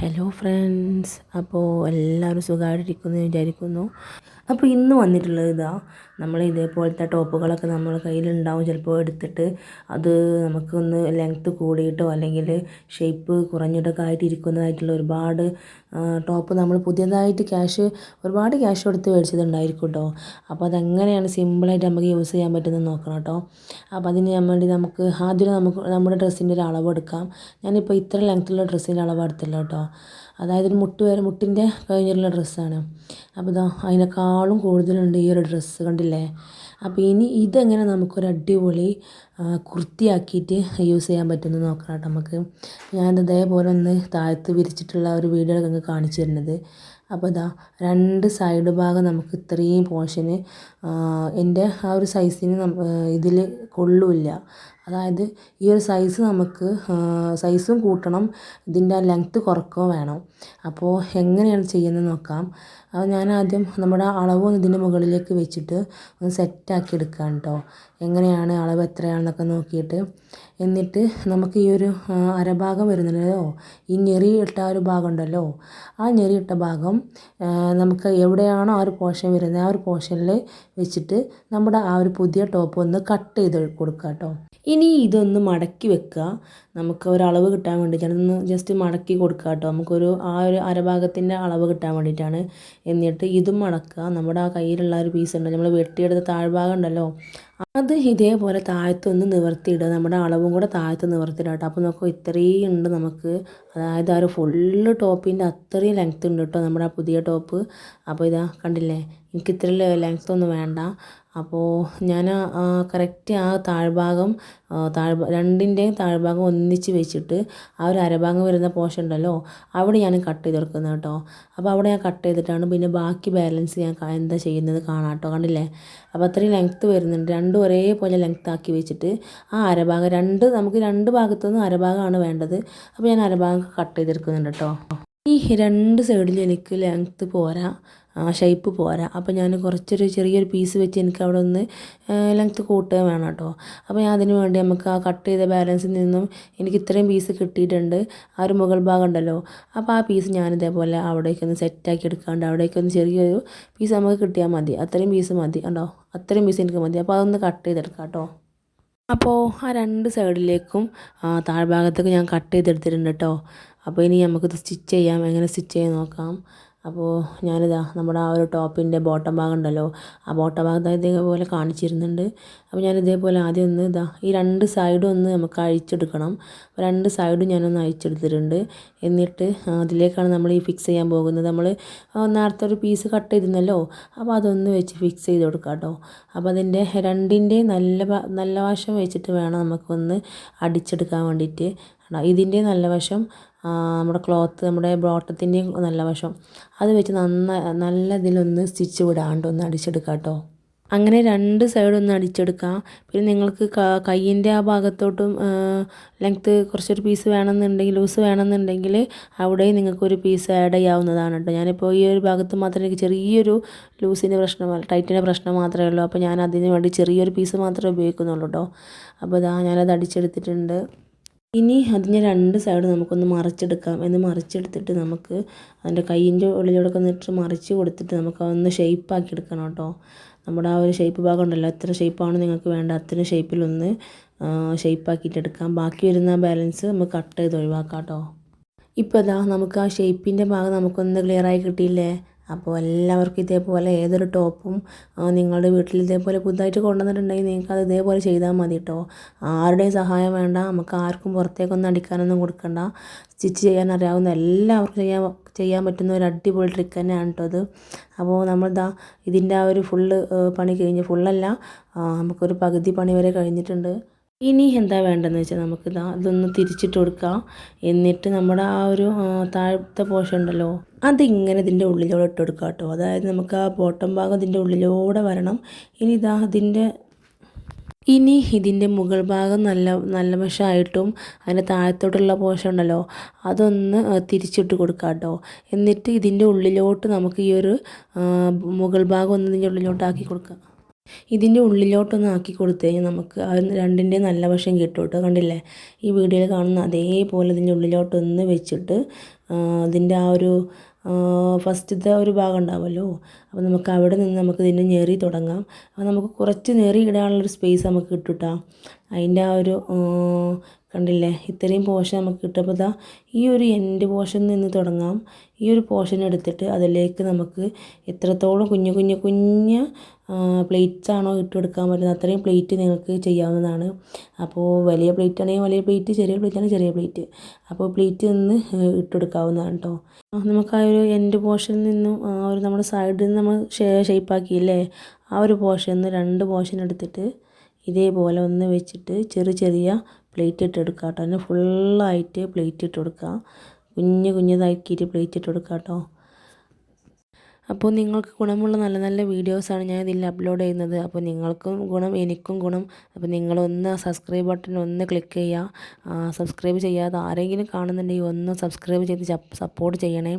Hello friends അപ്പോൾ എല്ലാവരും സുഖമായിട്ടിരിക്കുന്നു വിചാരിക്കുന്നു. അപ്പോൾ ഇന്ന് വന്നിട്ടുള്ളത് ഇതാ. നമ്മൾ ഇതേപോലത്തെ ടോപ്പുകളൊക്കെ നമ്മൾ കയ്യിലുണ്ടാവും. ചിലപ്പോൾ എടുത്തിട്ട് അത് നമുക്കൊന്ന് ലെങ്ത്ത് കൂടിയിട്ടോ അല്ലെങ്കിൽ ഷേപ്പ് കുറഞ്ഞിട്ടൊക്കെ ആയിട്ട് ഇരിക്കുന്നതായിട്ടുള്ള ഒരുപാട് ടോപ്പ് നമ്മൾ പുതിയതായിട്ട് ക്യാഷ് ഒരുപാട് ക്യാഷ് കൊടുത്ത് മേടിച്ചതുണ്ടായിരിക്കും കേട്ടോ അപ്പോൾ അതെങ്ങനെയാണ് സിമ്പിളായിട്ട് നമുക്ക് യൂസ് ചെയ്യാൻ പറ്റുന്നത് നോക്കണം കേട്ടോ അപ്പോൾ അതിന് വേണ്ടി നമുക്ക് ആദ്യം നമുക്ക് നമ്മുടെ ഡ്രസ്സിന്റെ ഒരു അളവ് എടുക്കാം. ഞാനിപ്പോൾ ഇത്ര ലെങ്ത്തുള്ള ഡ്രസ്സിന്റെ അളവ് എടുത്തില്ല കേട്ടോ അതായത് ഒരു മുട്ട് വരെ മുട്ടിന്റെ കഴിഞ്ഞിട്ടുള്ള ഡ്രസ്സാണ് അപ്പോൾ ഇതാ അതിനേക്കാളും കൂടുതലുണ്ട് ഈ ഒരു ഡ്രസ്സ് കണ്ടില്ലേ? അപ്പോൾ ഇനി ഇതെങ്ങനെ നമുക്കൊരു അടിപൊളി കുർത്തിയാക്കിയിട്ട് യൂസ് ചെയ്യാൻ പറ്റുമെന്ന് നോക്കണം കേട്ടോ നമുക്ക്. ഞാൻ ഇതേപോലെ ഒന്ന് താഴത്ത് വിരിച്ചിട്ടുള്ള ഒരു വീഡിയോ നിങ്ങൾക്ക് കാണിച്ചു തരുന്നത്. അപ്പോൾ ഇതാ രണ്ട് സൈഡ് ഭാഗം നമുക്ക് ഇത്രയും പോർഷന് എന്റെ ആ ഒരു സൈസിന് ഇതിൽ കൊള്ളില്ല. അതായത് ഈ ഒരു സൈസ് നമുക്ക് സൈസും കൂട്ടണം ഇതിന്റെ ലെങ്ത്ത് കുറക്കുകയും വേണം. അപ്പോൾ എങ്ങനെയാണ് ചെയ്യുന്നത് നോക്കാം. അപ്പോൾ ഞാൻ ആദ്യം നമ്മുടെ അളവ് ഇതിന്റെ മുകളിലേക്ക് വെച്ചിട്ട് ഒന്ന് സെറ്റാക്കി എടുക്കാം കേട്ടോ എങ്ങനെയാണ് അളവ് എത്രയാണെന്നൊക്കെ നോക്കിയിട്ട്. എന്നിട്ട് നമുക്ക് ഈ ഒരു അരഭാഗം വരുന്നുണ്ടല്ലോ. ഈ ഞെറി ഇട്ട ഒരു ഭാഗം ഉണ്ടല്ലോ. ആ ഞെറി ഇട്ട ഭാഗം നമുക്ക് എവിടെയാണോ ആ ഒരു പോർഷൻ വരുന്നത് ആ ഒരു പോർഷനിൽ വെച്ചിട്ട് നമ്മുടെ ആ ഒരു പുതിയ ടോപ്പ് ഒന്ന് കട്ട് ചെയ്ത് കൊടുക്കുക കേട്ടോ ഇനി ഇതൊന്ന് മടക്കി വെക്കുക. നമുക്ക് ഒരു അളവ് കിട്ടാൻ വേണ്ടി ഇതൊന്ന് ജസ്റ്റ് മടക്കി കൊടുക്കുക കേട്ടോ നമുക്കൊരു ആ ഒരു അരഭാഗത്തിന്റെ അളവ് കിട്ടാൻ വേണ്ടിയിട്ടാണ്. എന്നിട്ട് ഇതും മടക്കുക. നമ്മുടെ ആ കയ്യിലുള്ള ഒരു പീസ് ഉണ്ട് നമ്മൾ വെട്ടിയെടുത്ത താഴ്ഭാഗം ഉണ്ടല്ലോ അത് ഇതേപോലെ താഴത്തൊന്ന് നിവർത്തിയിടുക. നമ്മുടെ അളവും കൂടെ താഴത്ത് നിവർത്തിയിടുക കേട്ടോ അപ്പോൾ നോക്കുമ്പോൾ ഇത്രയും ഉണ്ട് നമുക്ക്. അതായത് ആ ഒരു ഫുള്ള് ടോപ്പിന്റെ അത്രയും ലെങ്ത്ത് ഉണ്ട് കേട്ടോ നമ്മുടെ ആ പുതിയ ടോപ്പ്. അപ്പോൾ ഇതാ കണ്ടില്ലേ എനിക്ക് ഇത്രയും ലെങ്ത്തൊന്നും വേണ്ട. അപ്പോൾ ഞാൻ കറക്റ്റ് ആ താഴ്ഭാഗം താഴ് രണ്ടിന്റെയും താഴ്ഭാഗം ഒന്നിച്ച് വെച്ചിട്ട് ആ ഒരു അരഭാഗം വരുന്ന പോർഷൻ ഉണ്ടല്ലോ അവിടെ ഞാൻ കട്ട് ചെയ്ത് കൊടുക്കുന്നത് കേട്ടോ. അപ്പോൾ അവിടെ ഞാൻ കട്ട് ചെയ്തിട്ടാണ് പിന്നെ ബാക്കി ബാലൻസ് ഞാൻ എന്താ ചെയ്യുന്നത് കാണാം കേട്ടോ കണ്ടില്ലേ? അപ്പോൾ അത്രയും ലെങ്ത്ത് വരുന്നുണ്ട്. രണ്ടും ഒരേപോലെ ലെങ്ത്ത് ആക്കി വെച്ചിട്ട് ആ അരഭാഗം രണ്ട് നമുക്ക് രണ്ട് ഭാഗത്തുനിന്നും അരഭാഗമാണ് വേണ്ടത്. അപ്പോൾ ഞാൻ അരഭാഗം കട്ട് ചെയ്തെടുക്കുന്നുണ്ട് കേട്ടോ. ഈ രണ്ട് സൈഡിലും എനിക്ക് ലെങ്ത്ത് പോരാ ഷേപ്പ് പോരാ. അപ്പോൾ ഞാൻ കുറച്ചൊരു ചെറിയൊരു പീസ് വെച്ച് എനിക്ക് അവിടെ ഒന്ന് ലെങ്ത്ത് കൂട്ടുക വേണം കേട്ടോ അപ്പോൾ ഞാൻ അതിന് വേണ്ടി നമുക്ക് ആ കട്ട് ചെയ്ത ബാലൻസിൽ നിന്നും എനിക്ക് ഇത്രയും പീസ് കിട്ടിയിട്ടുണ്ട്. ആ ഒരു മുകൾ ഭാഗം ഉണ്ടല്ലോ. അപ്പോൾ ആ പീസ് ഞാൻ ഇതേപോലെ അവിടേക്കൊന്ന് സെറ്റാക്കി എടുക്കാണ്ട് അവിടേക്കൊന്ന് ചെറിയൊരു പീസ് നമുക്ക് കിട്ടിയാൽ മതി. അത്രയും പീസ് മതി കണ്ടോ? അത്രയും പീസ് എനിക്ക് മതി. അപ്പോൾ അതൊന്ന് കട്ട് ചെയ്തെടുക്കാം കേട്ടോ അപ്പോൾ ആ രണ്ട് സൈഡിലേക്കും താഴ്ഭാഗത്തേക്ക് ഞാൻ കട്ട് ചെയ്തെടുത്തിട്ടുണ്ട് കേട്ടോ അപ്പോൾ ഇനി നമുക്കിത് സ്റ്റിച്ച് ചെയ്യാം. എങ്ങനെ സ്റ്റിച്ച് ചെയ്യാൻ നോക്കാം. അപ്പോൾ ഞാനിതാ നമ്മുടെ ആ ഒരു ടോപ്പിന്റെ ബോട്ടം ഭാഗം ഉണ്ടല്ലോ. ആ ബോട്ടം ഭാഗത്ത് ഇതേപോലെ കാണിച്ചിരുന്നുണ്ട്. അപ്പോൾ ഞാൻ ഇതേപോലെ ആദ്യം ഒന്ന് ഇതാ ഈ രണ്ട് സൈഡും ഒന്ന് നമുക്ക് അഴിച്ചെടുക്കണം. അപ്പോൾ രണ്ട് സൈഡും ഞാനൊന്ന് അഴിച്ചെടുത്തിട്ടുണ്ട്. എന്നിട്ട് അതിലേക്കാണ് നമ്മൾ ഈ ഫിക്സ് ചെയ്യാൻ പോകുന്നത്. നമ്മൾ നേരത്തെ ഒരു പീസ് കട്ട് ചെയ്തിരുന്നല്ലോ. അപ്പോൾ അതൊന്ന് വെച്ച് ഫിക്സ് ചെയ്ത് കൊടുക്കാം കേട്ടോ. അപ്പോൾ അതിന്റെ രണ്ടിന്റെ നല്ല നല്ല വശം വെച്ചിട്ട് വേണം നമുക്കൊന്ന് അടിച്ചെടുക്കാൻ വേണ്ടിയിട്ട്. ഇതിന്റെ നല്ല വശം നമ്മുടെ ക്ലോത്ത് നമ്മുടെ ബോട്ടത്തിന്റെയും നല്ല വശം. അത് വെച്ച് നന്നായി നല്ല ഇതിലൊന്ന് സ്റ്റിച്ച് വിടാണ്ട് ഒന്ന് അടിച്ചെടുക്കാം കേട്ടോ അങ്ങനെ രണ്ട് സൈഡ് ഒന്ന് അടിച്ചെടുക്കാം. പിന്നെ നിങ്ങൾക്ക് കയ്യിന്റെ ആ ഭാഗത്തോട്ടും ലെങ്ത്ത് കുറച്ചൊരു പീസ് വേണമെന്നുണ്ടെങ്കിൽ ലൂസ് വേണമെന്നുണ്ടെങ്കിൽ അവിടെയും നിങ്ങൾക്കൊരു പീസ് ആഡ് ചെയ്യാവുന്നതാണ് കേട്ടോ ഞാനിപ്പോൾ ഈ ഒരു ഭാഗത്ത് മാത്രമേ എനിക്ക് ചെറിയൊരു ലൂസിന്റെ പ്രശ്നം ടൈറ്റിന്റെ പ്രശ്നം മാത്രമേ ഉള്ളൂ. അപ്പോൾ ഞാൻ അതിന് വേണ്ടി ചെറിയൊരു പീസ് മാത്രമേ ഉപയോഗിക്കുന്നുള്ളൂ കേട്ടോ അപ്പോൾ ഇതാ ഞാനത് അടിച്ചെടുത്തിട്ടുണ്ട്. ഇനി അതിനെ രണ്ട് സൈഡ് നമുക്കൊന്ന് മറിച്ചെടുക്കാം. എന്ന് മറിച്ചെടുത്തിട്ട് നമുക്ക് അതിന്റെ കയ്യിന്റെ ഉള്ളിലൂടെ ഇട്ട് മറിച്ച് കൊടുത്തിട്ട് നമുക്ക് അതൊന്ന് ഷേപ്പാക്കി എടുക്കണം കേട്ടോ. നമ്മുടെ ആ ഒരു ഷേപ്പ് ഭാഗം ഉണ്ടല്ലോ. എത്ര ഷേപ്പാണ് നിങ്ങൾക്ക് വേണ്ട അത്ര ഷേപ്പിലൊന്ന് ഷേപ്പാക്കിയിട്ട് എടുക്കാം. ബാക്കി വരുന്ന ബാലൻസ് നമുക്ക് കട്ട് ചെയ്ത് ഒഴിവാക്കാം കേട്ടോ. ഇപ്പോൾ ഇതാ നമുക്ക് ആ ഷേപ്പിന്റെ ഭാഗം നമുക്കൊന്ന് ക്ലിയറായി കിട്ടിയില്ലേ? അപ്പോൾ എല്ലാവർക്കും ഇതേപോലെ ഏതൊരു ടോപ്പും നിങ്ങളുടെ വീട്ടിൽ ഇതേപോലെ പുതുതായിട്ട് കൊണ്ടുവന്നിട്ടുണ്ടെങ്കിൽ നിങ്ങൾക്ക് അത് ഇതേപോലെ ചെയ്താൽ മതി കേട്ടോ ആരുടെയും സഹായം വേണ്ട നമുക്ക് ആർക്കും പുറത്തേക്കൊന്നും അടിക്കാനൊന്നും കൊടുക്കണ്ട. സ്റ്റിച്ച് ചെയ്യാൻ അറിയാവുന്ന എല്ലാവർക്കും ചെയ്യാൻ ചെയ്യാൻ പറ്റുന്ന ഒരു അടിപൊളി ട്രിക്ക് തന്നെയാണ് കേട്ടോ അത് അപ്പോൾ നമ്മളിതാ ഇതിന്റെ ആ ഒരു ഫുള്ള് പണി കഴിഞ്ഞ് ഫുള്ളല്ല നമുക്കൊരു പകുതി പണി വരെ കഴിഞ്ഞിട്ടുണ്ട്. ഇനി എന്താ വേണ്ടതെന്ന് വെച്ചാൽ നമുക്ക് ഇതാ ഇതൊന്ന് തിരിച്ചിട്ട് കൊടുക്കാം. എന്നിട്ട് നമ്മുടെ ആ ഒരു താഴത്തെ പോഷൻ ഉണ്ടല്ലോ അതിങ്ങനെ ഇതിന്റെ ഉള്ളിലൂടെ ഇട്ട് കൊടുക്കാം കേട്ടോ. അതായത് നമുക്ക് ആ ബോട്ടം ഭാഗം ഇതിന്റെ ഉള്ളിലൂടെ വരണം. ഇനി ഇതാ അതിന്റെ ഇനി ഇതിന്റെ മുകൾ ഭാഗം നല്ല നല്ല വശമായിട്ടും അതിന്റെ താഴത്തോട്ടുള്ള പോഷൻ ഉണ്ടല്ലോ അതൊന്ന് തിരിച്ചിട്ട് കൊടുക്കാം കേട്ടോ. എന്നിട്ട് ഇതിന്റെ ഉള്ളിലോട്ട് നമുക്ക് ഈ ഒരു മുകൾ ഭാഗം ഒന്ന് ഇതിന്റെ ഉള്ളിലോട്ടാക്കി കൊടുക്കാം. ഇതിന്റെ ഉള്ളിലോട്ടൊന്ന് ആക്കി കൊടുത്തു കഴിഞ്ഞാൽ നമുക്ക് ആ രണ്ടിന്റെ നല്ല വശം കിട്ടും കേട്ടോ. കണ്ടില്ലേ? ഈ വീഡിയോയിൽ കാണുന്ന അതേപോലെ ഇതിന്റെ ഉള്ളിലോട്ടൊന്ന് വെച്ചിട്ട് അതിന്റെ ആ ഒരു ഫസ്റ്റത്തെ ഒരു ഭാഗം ഉണ്ടാവുമല്ലോ? അപ്പോൾ നമുക്ക് അവിടെ നിന്ന് നമുക്ക് ഇതിനെ ഞെറി തുടങ്ങാം. അപ്പോൾ നമുക്ക് കുറച്ച് ഞെറി ഇടാനുള്ളൊരു സ്പേസ് നമുക്ക് കിട്ടും കേട്ടോ. അതിന്റെ ആ ഒരു കണ്ടില്ലേ? ഇത്രയും പോഷൻ നമുക്ക് കിട്ടുമ്പോൾ ഇതാ ഈ ഒരു എൻഡ് പോഷൻ നിന്ന് തുടങ്ങാം. ഈ ഒരു പോഷൻ എടുത്തിട്ട് അതിലേക്ക് നമുക്ക് എത്രത്തോളം കുഞ്ഞു കുഞ്ഞു കുഞ്ഞ് പ്ലേറ്റ്സ് ആണോ ഇട്ട് കൊടുക്കാൻ പറ്റുന്നത് അത്രയും പ്ലേറ്റ് നിങ്ങൾക്ക് ചെയ്യാവുന്നതാണ്. അപ്പോൾ വലിയ പ്ലേറ്റ് ആണെങ്കിൽ വലിയ പ്ലേറ്റ് ചെറിയ പ്ലേറ്റ് ആണെങ്കിൽ ചെറിയ പ്ലേറ്റ് അപ്പോൾ പ്ലേറ്റ് നിന്ന് ഇട്ടെടുക്കാവുന്നതാണ് കേട്ടോ നമുക്ക് ആ ഒരു എൻഡ് പോർഷനിൽ നിന്നും ആ ഒരു നമ്മുടെ സൈഡിൽ നിന്ന് നമ്മൾ ഷേപ്പാക്കിയില്ലേ ആ ഒരു പോർഷനിൽ നിന്ന് രണ്ട് പോർഷൻ എടുത്തിട്ട് ഇതേപോലെ ഒന്ന് വെച്ചിട്ട് ചെറിയ ചെറിയ പ്ലേറ്റ് ഇട്ട് എടുക്കുക കേട്ടോ. അതിന് ഫുള്ളായിട്ട് പ്ലേറ്റ് ഇട്ട് കൊടുക്കുക കുഞ്ഞ് കുഞ്ഞതാക്കിയിട്ട് പ്ലേറ്റ് ഇട്ട് കൊടുക്കുക കേട്ടോ. അപ്പോൾ നിങ്ങൾക്ക് ഗുണമുള്ള നല്ല നല്ല വീഡിയോസാണ് ഞാൻ ഇതിൽ അപ്ലോഡ് ചെയ്യുന്നത്. അപ്പോൾ നിങ്ങൾക്കും ഗുണം എനിക്കും ഗുണം. അപ്പോൾ നിങ്ങളൊന്ന് സബ്സ്ക്രൈബ് ബട്ടൺ ഒന്ന് ക്ലിക്ക് ചെയ്യുക. സബ്സ്ക്രൈബ് ചെയ്യാതെ ആരെങ്കിലും കാണുന്നുണ്ടെങ്കിൽ ഒന്ന് സബ്സ്ക്രൈബ് ചെയ്ത് സപ്പോർട്ട് ചെയ്യണേ.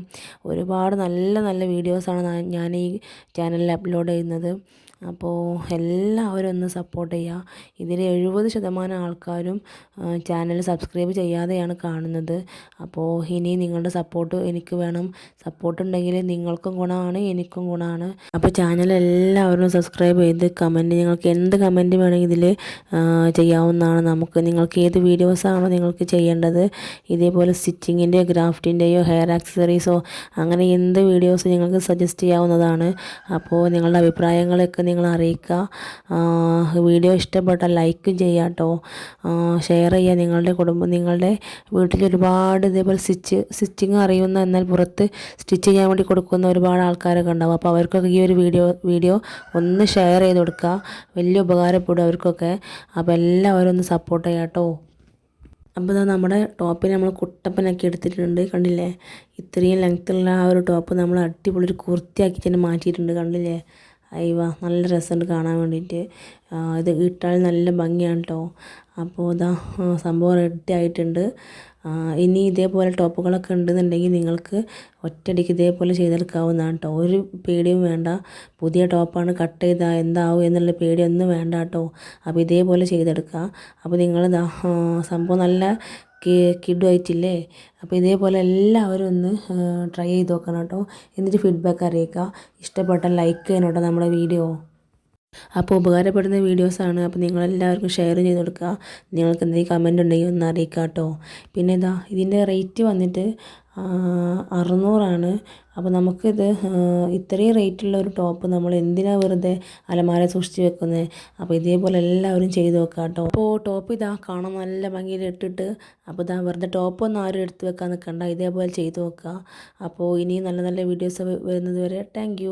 ഒരുപാട് നല്ല നല്ല വീഡിയോസാണ് ഞാൻ ഈ ചാനലിൽ അപ്ലോഡ് ചെയ്യുന്നത്. അപ്പോൾ എല്ലാവരും ഒന്ന് സപ്പോർട്ട് ചെയ്യുക ഇതിൽ എഴുപത് ശതമാനം ആൾക്കാരും ചാനൽ സബ്സ്ക്രൈബ് ചെയ്യാതെയാണ് കാണുന്നത്. അപ്പോൾ ഇനി നിങ്ങളുടെ സപ്പോർട്ട് എനിക്ക് വേണം. സപ്പോർട്ട് ഉണ്ടെങ്കിൽ നിങ്ങൾക്കും ഗുണമാണ് എനിക്കും ഗുണമാണ്. അപ്പോൾ ചാനൽ എല്ലാവരും സബ്സ്ക്രൈബ് ചെയ്ത് കമന്റ് നിങ്ങൾക്ക് എന്ത് കമന്റ് വേണമെങ്കിൽ ഇതിൽ ചെയ്യാവുന്നതാണ്. നമുക്ക് നിങ്ങൾക്ക് ഏത് വീഡിയോസാണോ നിങ്ങൾക്ക് ചെയ്യേണ്ടത് ഇതേപോലെ സ്റ്റിച്ചിങ്ങിന്റെയോ ഗ്രാഫ്റ്റിന്റെയോ ഹെയർ ആക്സസറീസോ അങ്ങനെ എന്ത് വീഡിയോസ് നിങ്ങൾക്ക് സജസ്റ്റ് ചെയ്യാവുന്നതാണ്. അപ്പോൾ നിങ്ങളുടെ അഭിപ്രായങ്ങളൊക്കെ നിങ്ങൾ അറിയിക്കുക വീഡിയോ ഇഷ്ടപ്പെട്ടാൽ ലൈക്ക് ചെയ്യുക കേട്ടോ. ഷെയർ ചെയ്യുക. നിങ്ങളുടെ കുടുംബം നിങ്ങളുടെ വീട്ടിൽ ഒരുപാട് ഇതേപോലെ സ്റ്റിച്ച് സ്റ്റിച്ചിങ് അറിയുന്ന എന്നാൽ പുറത്ത് സ്റ്റിച്ച് ചെയ്യാൻ വേണ്ടി കൊടുക്കുന്ന ഒരുപാട് ആൾക്കാരൊക്കെ ഉണ്ടാവും. അപ്പോൾ അവർക്കൊക്കെ ഈ ഒരു വീഡിയോ വീഡിയോ ഒന്ന് ഷെയർ ചെയ്ത് കൊടുക്കുക. വലിയ ഉപകാരപ്പെടും അവർക്കൊക്കെ. അപ്പോൾ എല്ലാവരും ഒന്ന് സപ്പോർട്ട് ചെയ്യാം കേട്ടോ. അപ്പോൾ ഇതാ നമ്മുടെ ടോപ്പിനെ നമ്മൾ കുട്ടപ്പനാക്കി എടുത്തിട്ടുണ്ട്. കണ്ടില്ലേ? ഇത്രയും ലെങ്ത്തുള്ള ആ ഒരു ടോപ്പ് നമ്മൾ അടിപൊളി ഒരു കുർത്തിയാക്കി തന്നെ മാറ്റിയിട്ടുണ്ട്. കണ്ടില്ലേ? അയ്യവ നല്ല രസമുണ്ട് കാണാൻ വേണ്ടിയിട്ട്. ഇത് ഇട്ടാൽ നല്ല ഭംഗിയാണ് കേട്ടോ അപ്പോൾ ഇതാ സംഭവം റെഡി ആയിട്ടുണ്ട്. ഇനി ഇതേപോലെ ടോപ്പുകളൊക്കെ ഉണ്ടെന്നുണ്ടെങ്കിൽ നിങ്ങൾക്ക് ഒറ്റയടിക്ക് ഇതേപോലെ ചെയ്തെടുക്കാവുന്നതാണ് കേട്ടോ ഒരു പേടിയും വേണ്ട. പുതിയ ടോപ്പാണ് കട്ട് ചെയ്താൽ എന്താവും എന്നുള്ള പേടിയൊന്നും വേണ്ട കേട്ടോ അപ്പോൾ ഇതേപോലെ ചെയ്തെടുക്കുക അപ്പോൾ നിങ്ങൾ സംഭവം നല്ല കിഡുമായിട്ടില്ലേ അപ്പോൾ ഇതേപോലെ എല്ലാവരും ഒന്ന് ട്രൈ ചെയ്ത് നോക്കണം കേട്ടോ. എന്നിട്ട് ഫീഡ്ബാക്ക് അറിയിക്കുക. ഇഷ്ടപ്പെട്ടാൽ ലൈക്ക് ചെയ്യണം കേട്ടോ നമ്മുടെ വീഡിയോ അപ്പോൾ ഉപകാരപ്പെടുന്ന വീഡിയോസാണ്. അപ്പോൾ നിങ്ങളെല്ലാവർക്കും ഷെയർ ചെയ്ത് കൊടുക്കുക. നിങ്ങൾക്ക് എന്തെങ്കിലും കമന്റ് ഉണ്ടെങ്കിൽ ഒന്ന് അറിയിക്കുക കേട്ടോ. പിന്നെ ഇതാ ഇതിന്റെ റേറ്റ് വന്നിട്ട് അറുന്നൂറാണ്. അപ്പോൾ നമുക്കിത് ഇത്രയും റേറ്റുള്ള ഒരു ടോപ്പ് നമ്മൾ എന്തിനാണ് വെറുതെ അലമാര സൂക്ഷിച്ച് വെക്കുന്നത് അപ്പോൾ ഇതേപോലെ എല്ലാവരും ചെയ്ത് വെക്കുക കേട്ടോ. അപ്പോൾ ടോപ്പ് ഇതാ കാണാൻ നല്ല ഭംഗിയിൽ ഇട്ടിട്ട് അപ്പോൾ ഇതാ വെറുതെ ടോപ്പ് ഒന്നും ആരും എടുത്ത് വെക്കാൻ നിൽക്കണ്ട. ഇതേപോലെ ചെയ്ത് വെക്കുക. അപ്പോൾ ഇനി നല്ല നല്ല വീഡിയോസ് വരുന്നത് വരെ താങ്ക്